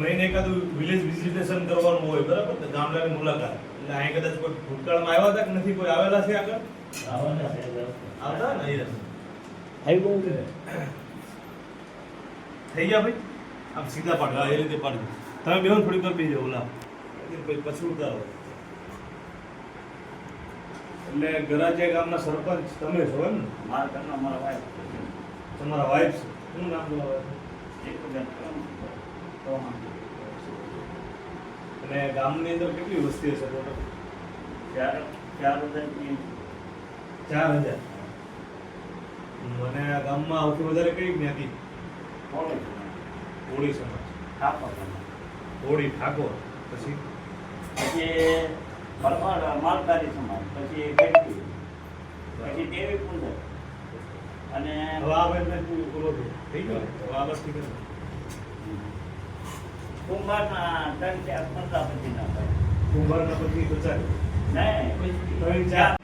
મહિને એકાદું village visitation કરવાનું હોય બરાબર? ને ગામડાની મુલાકાત. એટલે અહીં કદાચ કોઈ ભૂતકાળમાં આવ્યા હતા કે નથી? કોઈ આવેલા છે આગળ? આવતા ને? અહીંયા. થઈ ગયા ભાઈ? આમ સીધા પાડ. એ રીતે પાડજો તમે બેહો થોડી બેસી જાઓ ઓલા. પછી ઉતારો. એટલે ગરાજિયા ગામના સરપંચ તમે છો એમ ને? મારા ઘરના મારા વાઈફ તમારા વાઈફ છે. શું નામ તમારા? wife? અને ગામની અંદર કેટલી વસ્તી હશે ટોટલ? ચાર ચાર હજાર ચાર હજાર? મને આ ગામમાં સૌથી વધારે કઈ જ્ઞાતિ? હોળી સમાજ. ઠાકોર હોળી ઠાકોર. પછી? પછી પરમાર માલધારી સમાજ. પછી ગઢવી પછી દેવી કુંડર અને હવે તું બોલો થઈ ગયો? હવે બસ ઠીક. કુંભારના ત્રણ ચાર પ્રજાપતિના ભાઈ કુંભારના પછી બચાવ નહીં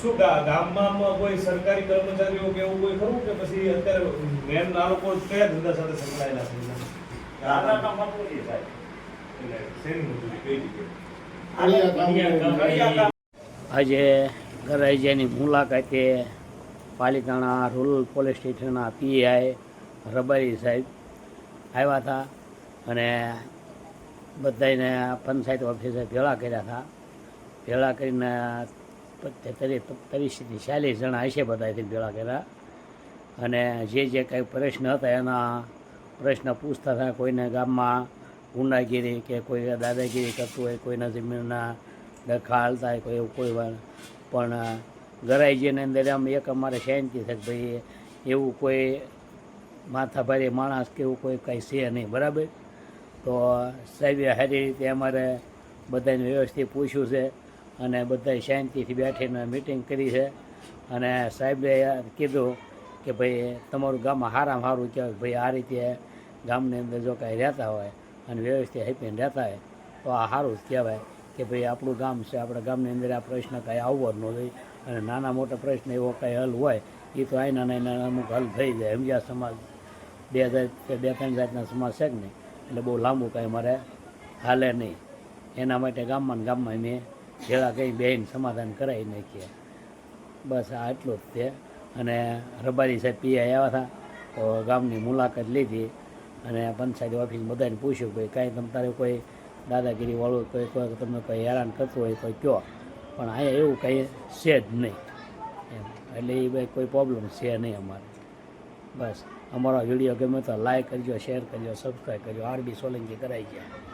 શું ગામમાં કોઈ સરકારી કર્મચારીઓ કે એવું કોઈ ખરું કે પછી અત્યારે મેન આ લોકો કયા ધંધા સાથે સંકળાયેલા છે? દાદાના મજૂરી સાહેબ એટલે શેની મજૂરી? કઈ રીતે? આજે ગરાઈજાની મુલાકાતે પાલિતાણા રૂરલ પોલીસ સ્ટેશનના પીઆઈ રબારી સાહેબ આવ્યા હતા. અને બધાને પંચાયત ઓફિસે ભેળા કર્યા હતા. ભેળા કરીને તરી તરીસીથી ચાલીસ જણા હશે બધાથી ભેળા કર્યા. અને જે જે કંઈ પ્રશ્ન હતા એના પ્રશ્ન પૂછતા હતા. કોઈને ગામમાં ગુંડાગીરી કે કોઈ દાદાગીરી કરતું હોય, કોઈના જમીનના ડખા હાલતા હોય, કોઈ એવું કોઈ પણ ગરાઈજીની અંદર આમ એક અમારે શાંતિ છે કે ભાઈ, એવું કોઈ માથાભારી માણસ કે એવું કોઈ કાંઈ છે નહીં. બરાબર? તો સાહેબે સારી રીતે અમારે બધાને વ્યવસ્થિત પૂછ્યું છે અને બધા શાંતિથી બેઠીને મિટિંગ કરી છે. અને સાહેબે કીધું કે ભાઈ તમારું ગામમાં સારામાં સારું કહેવાય ભાઈ આ રીતે ગામની અંદર જો કાંઈ રહેતા હોય અને વ્યવસ્થિત હેપીને રહેતા હોય, તો આ સારું જ કહેવાય કે ભાઈ આપણું ગામ છે, આપણા ગામની અંદર આ પ્રશ્ન કાંઈ આવવો જ ન જોઈએ અને નાના મોટા પ્રશ્ન એવો કાંઈ હલ હોય એ તો આના નાના અમુક હલ થઈ જાય. સમજ્યા સમાજ બે હજાર બે ત્રણ જાતના સમાજ છે કે નહીં? એટલે બહુ લાંબુ કાંઈ મારે હાલે નહીં. એના માટે ગામમાં ને ગામમાં મેં ભેળા કંઈ બેન સમાધાન કરાવી નાખીએ. બસ આ એટલું જ તે અને રબારી સાહેબ પીઆઈ આવ્યા હતા, તો ગામની મુલાકાત લીધી. અને પંચાયત ઓફિસ બધાને પૂછ્યું કે કાંઈ તમ તારે કોઈ દાદાગીરીવાળું કોઈ કોઈ તમને કોઈ હેરાન કરતું હોય કોઈ કહો પણ અહીંયા એવું કંઈ છે જ નહીં. એમ. એટલે એ કોઈ પ્રોબ્લેમ છે નહીં અમારે. બસ. અમારો વીડિયો ગમે તો લાઈક કરજો શેર કરજો સબસ્ક્રાઈબ કરજો. આરબી સોલંકી કરાવી ગયા.